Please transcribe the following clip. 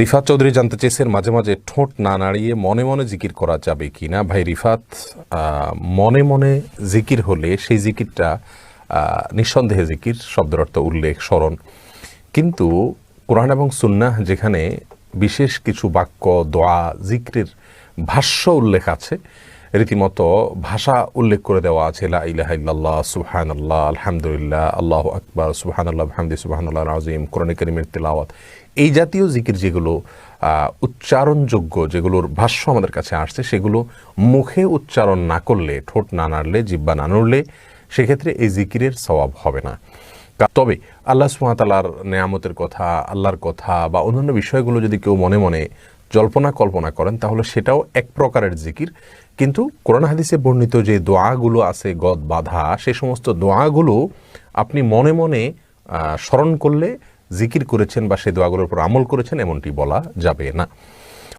রিফাত চৌধুরী জানতে চেয়েছেন, মাঝে মাঝে ঠোঁট না নাড়িয়ে মনে মনে জিকির করা যাবে কি না ভাই রিফাত মনে মনে জিকির হলে সেই জিকিরটা নিঃসন্দেহে জিকির, শব্দের অর্থ উল্লেখ, স্মরণ। কিন্তু কোরআন এবং সুন্নাহ যেখানে বিশেষ কিছু বাক্য, দোয়া, জিক্রের ভাষ্য উল্লেখ আছে রীতিমতো ভাষা উল্লেখ করে দেওয়া আছে, লা সুবহান আল্লাহ আলহামদুলিল্লাহ, আল্লাহ আকবর সুবহান আল্লাহ হামদি সুবহান আল্লাহ আজিম কোরআন করিমের তেলাওয়াত। এই জাতীয় জিকির যেগুলো উচ্চারণযোগ্য যেগুলোর ভাষ্য আমাদের কাছে আসছে, সেগুলো মুখে উচ্চারণ না করলে, ঠোঁট না নাড়লে, জিব্বা না নড়লে, সেক্ষেত্রে এই জিকিরের স্বভাব হবে না। তবে আল্লাহ সুমাতালার নেয়ামতের কথা, আল্লাহর কথা বা অন্যান্য বিষয়গুলো যদি কেউ মনে মনে জল্পনা কল্পনা করেন, তাহলে সেটাও এক প্রকারের জিকির। কিন্তু কোরআন হাদিসে বর্ণিত যে দোয়াগুলো আছে, গদ, বাধা, সে সমস্ত দোয়াগুলো আপনি মনে মনে স্মরণ করলে জিকির করেছেন বা সে দোয়াগুলোর উপর আমল করেছেন, এমনটি বলা যাবে না।